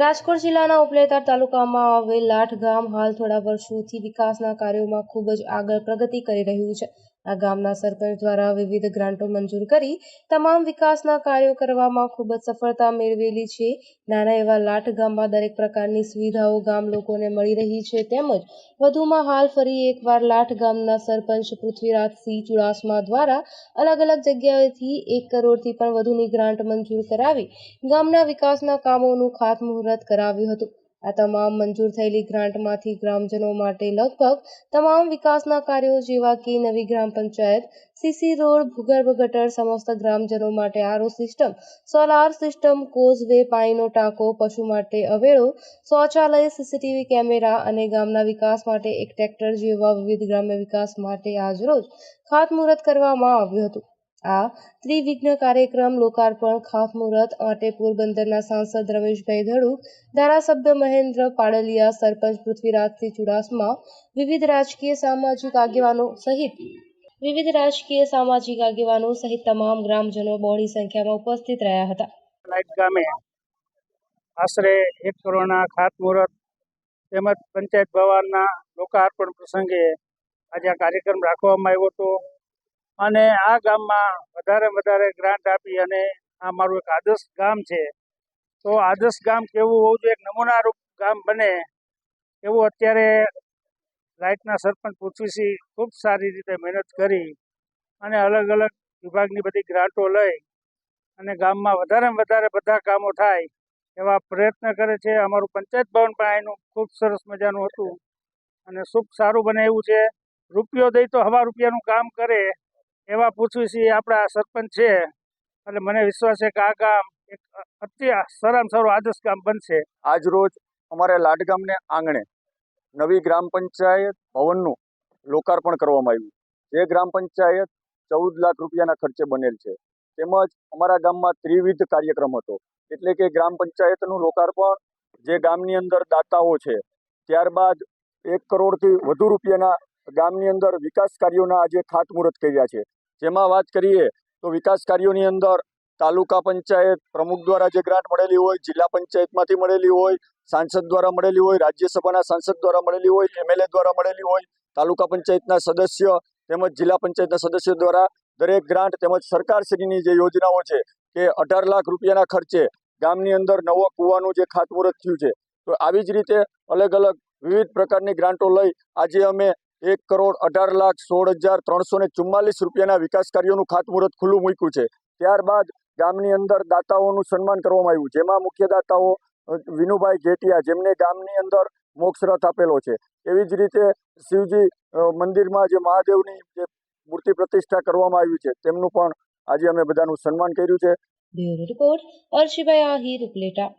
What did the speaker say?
રાજકોટ જિલ્લાના ઉપલેટા તાલુકામાં આવેલ લાઠ ગામ હાલ થોડા વર્ષોથી વિકાસના કાર્યોમાં ખૂબ જ આગળ પ્રગતિ કરી રહ્યું છે. આ ગામના સરપંચ દ્વારા વિવિધ ગ્રાન્ટો મંજૂર કરી તમામ વિકાસના કાર્યો કરવામાં ખૂબ જ સફળતા મેળવેલી છે. નાના એવા લાઠ ગામમાં દરેક પ્રકારની સુવિધાઓ ગામ લોકોને મળી રહી છે. તેમજ વધુમાં હાલ ફરી એકવાર લાઠ ગામના સરપંચ પૃથ્વીરાજસિંહ ચુડાસમા દ્વારા અલગ અલગ જગ્યાએથી એક કરોડથી પણ વધુની ગ્રાન્ટ મંજૂર કરાવી ગામના વિકાસના કામોનું ખાતમુહૂર્ત કરાવ્યું હતું. આ તમામ મંજૂર થયેલી ગ્રાન્ટમાંથી ગ્રામજનો માટે લગભગ તમામ વિકાસના કાર્યો જેવા કે નવી ગ્રામ પંચાયત, સીસી રોડ, ભૂગર્ભ ગટર સમસ્ત ગ્રામજનો માટે RO system, solar system, causeway, પાણીનો ટાંકો, પશુ માટે અવેડો, શૌચાલય, સીસીટીવી કેમેરા અને ગામના વિકાસ માટે એક ટ્રેક્ટર જેવા વિવિધ ગ્રામ્ય વિકાસ માટે આજરોજ ખાતમુહૂર્ત કરવામાં આવ્યું હતું. આ ત્રિવિઘ્ન કાર્યક્રમ લોકાર્પણ, ખાતમુહૂર્ત માટે પોરબંદરના સાંસદ રમેશભાઈ ધડુક ધારાસભ્ય મહેન્દ્ર પાડલિયા, સરપંચ પૃથ્વીરાજસિંહ ચુડાસમા, વિવિધ રાજકીય સામાજિક આગેવાનો સહિત વિવિધ રાજકીય સામાજિક આગેવાનો સહિત તમામ ગ્રામજનો બહોળી સંખ્યામાં ઉપસ્થિત રહ્યા હતા. આશરે એક કરોડના ખાતમુહૂર્ત તેમજ પંચાયત ભવનના લોકાર્પણ પ્રસંગે આજે આ કાર્યક્રમ રાખવામાં આવ્યો હતો. અને આ ગામમાં વધારે વધારે ગ્રાન્ટ આપી અને આ મારું એક આદર્શ ગામ છે. તો આદર્શ ગામ કેવું હોવું જોઈએ? એક નમૂનારૂપ ગામ બને એવું અત્યારે લાઇટના સરપંચ પૃથ્વીસિંહ ખૂબ સારી રીતે મહેનત કરી અને અલગ અલગ વિભાગની બધી ગ્રાન્ટો લઈ અને ગામમાં વધારેમાં વધારે બધા કામો થાય એવા પ્રયત્ન કરે છે. અમારું પંચાયત ભવન પણ એનું ખૂબ સરસ મજાનું હતું અને ખૂબ સારું બને એવું છે. રૂપિયો દઈ તો હવા રૂપિયાનું કામ કરે એવા પૂછવી આપણા સરપંચ છે. એટલે મને વિશ્વાસ છે કે આ ગામ એક અતિ સારામાં સારું આદર્શ ગામ બનશે. આજ રોજ અમારે લાડગામને આંગણે નવી ગ્રામ પંચાયત ભવનનું લોકાર્પણ કરવામાં આવ્યું. જે ગ્રામ પંચાયત ચૌદ લાખ રૂપિયાના ખર્ચે બનેલ છે. તેમજ અમારા ગામમાં ત્રિવિધ કાર્યક્રમ હતો. એટલે કે ગ્રામ પંચાયતનું લોકાર્પણ જે ગામની અંદર દાતાઓ છે, ત્યારબાદ એક કરોડથી વધુ રૂપિયાના ગામની અંદર વિકાસ કાર્યોના આજે ખાતમુહૂર્ત કર્યા છે. જેમાં વાત કરીએ તો વિકાસ કાર્યોની અંદર તાલુકા પંચાયત પ્રમુખ દ્વારા જે ગ્રાન્ટ મળેલી હોય, જિલ્લા પંચાયતમાંથી મળેલી હોય, સાંસદ દ્વારા મળેલી હોય, રાજ્યસભાના સાંસદ દ્વારા મળેલી હોય, એમએલએ દ્વારા મળેલી હોય, તાલુકા પંચાયતના સદસ્ય તેમજ જિલ્લા પંચાયતના સદસ્ય દ્વારા દરેક ગ્રાન્ટ તેમજ સરકારશ્રીની જે યોજનાઓ છે કે અઢાર લાખ રૂપિયાના ખર્ચે ગામની અંદર નવો કૂવાનું જે ખાતમુહૂર્ત થયું છે. તો આવી જ રીતે અલગ અલગ વિવિધ પ્રકારની ગ્રાન્ટો લઈ આજે અમે એક કરોડ અઢાર લાખ સોળ હજાર ત્રણસો ને ચુમ્માલીસ રૂપિયાના વિકાસ કાર્યોનું ખાતમુહૂર્ત ખુલ્લું મૂક્યું છે. ત્યારબાદ ગામની અંદર દાતાઓનું સન્માન કરવામાં આવ્યું, જેમાં મુખ્ય દાતાઓ વિનુભાઈ ઘેટિયા, જેમને ગામની અંદર મોક્ષરથ આપેલો છે. એવી જ રીતે શિવજી મંદિરમાં જે મહાદેવની જે મૂર્તિ પ્રતિષ્ઠા કરવામાં આવી છે, તેમનું પણ આજે અમે બધાનું સન્માન કર્યું છે. રિપોર્ટ અર્શિભાઈ આહિર ઉપલેટા.